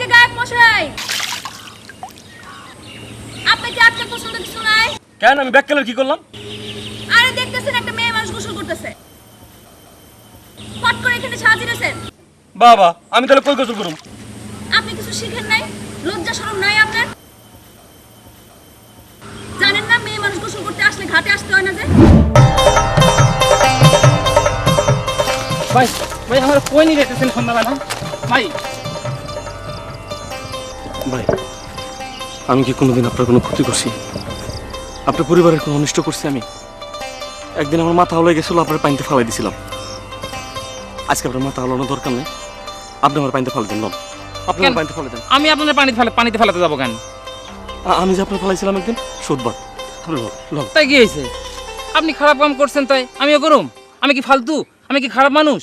যে গায়ক মশাই। আপনার কি আজকে পছন্দ কিছু নাই? কেন? আমি ব্যাককেলের কি করলাম? আরে দেখতেছেন একটা মেয়ে মানুষ গোসল করতেছে। পট করে এখানে সাজিয়েছেন বাবা আমি তাহলে কই গোসল করুম? আপনি কিছু শিখেন নাই? লজ্জা শরম নাই আপনার? জানেন না মেয়ে মানুষ গোসল করতে আসলে ঘাটে আসতে হয় না যে? ভাই ভাই আমার কই নিয়ে যেতেছেন সন্ধ্যাবেলা? ভাই ভাই আমি কি কোনোদিন আপনার কোনো ক্ষতি করছি? আপনার পরিবারের কোনো অনিষ্ট করছি আমি? একদিন আমার মাথা হলে গেছিল আপনার পানিতে ফালাই দিছিলাম। আজকে আপনার মাথা হলানোর দরকার নেই। আপনি আমার পানিতে ফালাই দেন আপনি আমার? পানিতে ফালাই দেন। আমি আপনাদের পানি ফেলে পানিতে ফেলাতে যাব কেন? আমি যে আপনার ফালাইছিলাম একদিন সোদবার তাই কি হয়েছে? আপনি খারাপ কাম করছেন তাই। আমিও করুম আমি কি ফালতু? আমি কি খারাপ মানুষ?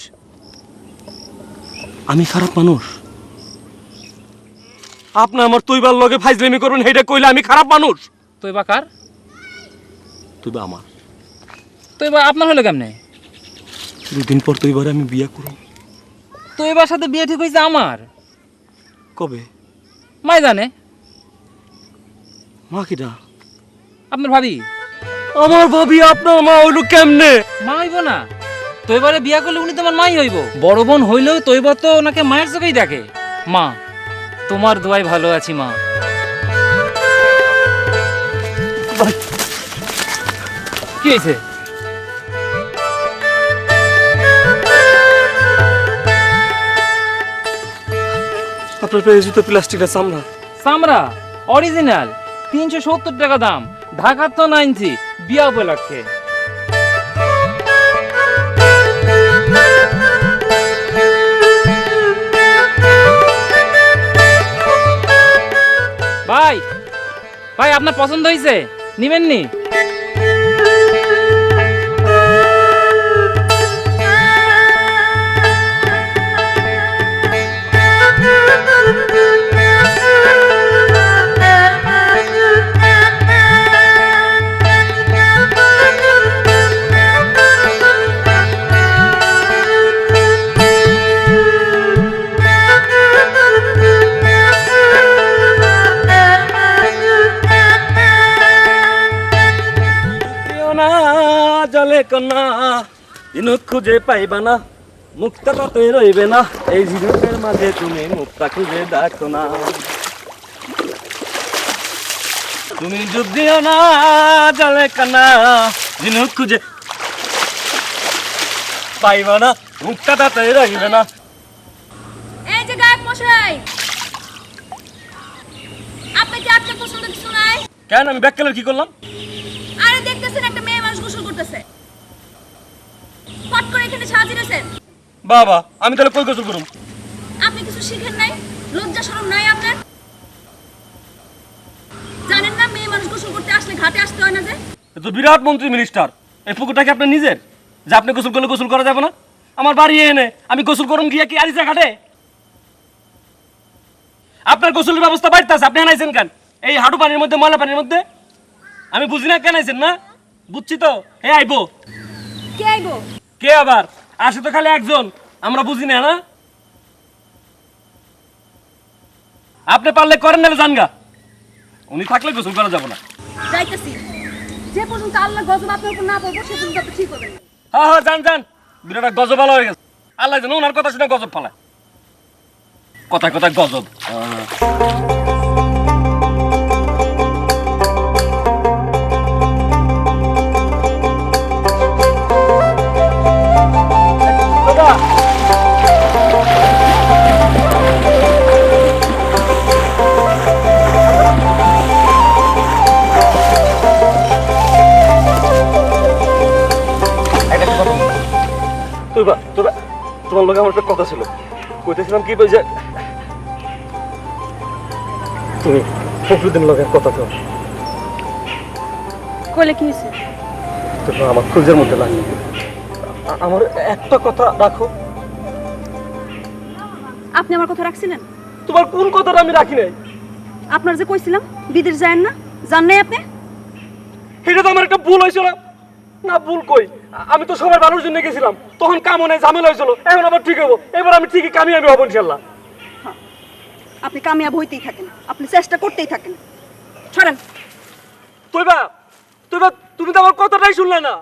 আমি খারাপ মানুষ। আপনি আমার তৈবার লগে ফাইজলামি করবেন সেইটা কইলে আমি খারাপ মানুষ। তো এবার কার? তুই বা আমার। তো এবার আপনার হলো কেমনে? দুদিন পর তৈবারে আমি বিয়ে করব। তো এবার সাথে বিয়ে ঠিক হয়েছে আমার। কবে? মাই জানে। মা কিটা আপনার ভাবি? আমার ভাবি আপনার মা হইল কেমনে? মা হইব না। তো এবারে বিয়া করলে উনি তোমার মাই হইব। বড় বোন হইলেও তো এবার তো ওনাকে মায়ের চোখেই দেখে। মা। তোমার দোয়াই ভালো আছি মা। কি হয়েছে? আপনার পেয়ে জুতো প্লাস্টিকের চামড়া। চামড়া? অরিজিনাল তিনশো সত্তর টাকা দাম। ঢাকার তো নাইনছি বিয়া উপলক্ষে। ভাই আপনার পছন্দ হয়েছে নিবেন নি? জলে কন্যা দিন খুঁজে পাইবা না মুক্তা তাতে রইবে না এই ঝিনুকের মাঝে তুমি মুক্তা খুঁজে দেখো না। তুমি ডুব দিও না জলে কন্যা ঝিনুক খুঁজে পাইবা না মুক্তা তাতে রইবে না। এই যে গায়ক মশাই আপনার কি আজকে পছন্দ কিছু নাই? কেন আমি ব্যাককেলের কি করলাম? আরে দেখতেছেন একটা মেয়ে মানুষ পট করে এখানে সাজিয়েছেন বাবা আমি তাহলে কই গোসল করুম? আপনি কিছু শিখেন নাই? লজ্জা শরম নাই আপনার? জানেন না মেয়ে মানুষ গোসল করতে আসলে ঘাটে আসতে হয় না যে? এ তো বিরাট মন্ত্রী মিনিস্টার এই পুকুরটা কি আপনার নিজের? যে আপনি গোসল করলে গোসল করা যাবে না? আমার বাড়ি এনে আমি গোসল করুন গিয়ে কি আরিসা ঘাটে? আপনার গোসলের ব্যবস্থা বাড়তে আছে আপনি আনাইছেন কেন? এই হাঁটু পানির মধ্যে ময়লা পানির মধ্যে? আমি বুঝি না কেন আইছেন না? বুঝছি তো? এ আইবো। কে আইবো? কে আবার? আসে তো খালি একজন। আমরা বুঝি না না? আপনি পারলে করেন না জানগা। উনি থাকলে গোসল করা যাবে না। যাইতেছি। যে পর্যন্ত আল্লাহ গজব আপনার উপর না পড়ব সে পর্যন্ত আপনি ঠিক হবেন। হ্যাঁ হ্যাঁ জান জান বিরাট গজব ভালো হয়ে গেছে। আল্লাহ জানো ওনার কথা শুনে গজব ফালায়। কথা কথা গজব। তোমার লগে আমার একটা কথা ছিল। কইতেছিলাম কি বলছে? তুমি ফখরুদ্দিন লগের কথা তো কইলে কি হয়েছে তো আমার খুঁজের মধ্যে লাগে আমার একটা কথা রাখো। আপনি আমার কথা রাখছিলেন? তোমার কোন কথাটা আমি রাখি নাই? আপনার যে কইছিলাম বিদেশ যায়েন না জান নাই আপনি? এটা তো আমার একটা ভুল হয়েছিল না। ভুল কই? আমি তো সবার ভালোর জন্য গেছিলাম। তখন কামও নাই ঝামেলা হয়েছিল এখন আবার ঠিক হব এবার আমি ঠিকই কামিয়াবি হব ইনশাল্লাহ আপনি কামিয়াব হইতেই থাকেন আপনি চেষ্টা করতেই থাকেন। ছড়ান। তুই বা তুমি তো আমার কথাটাই শুনলে না।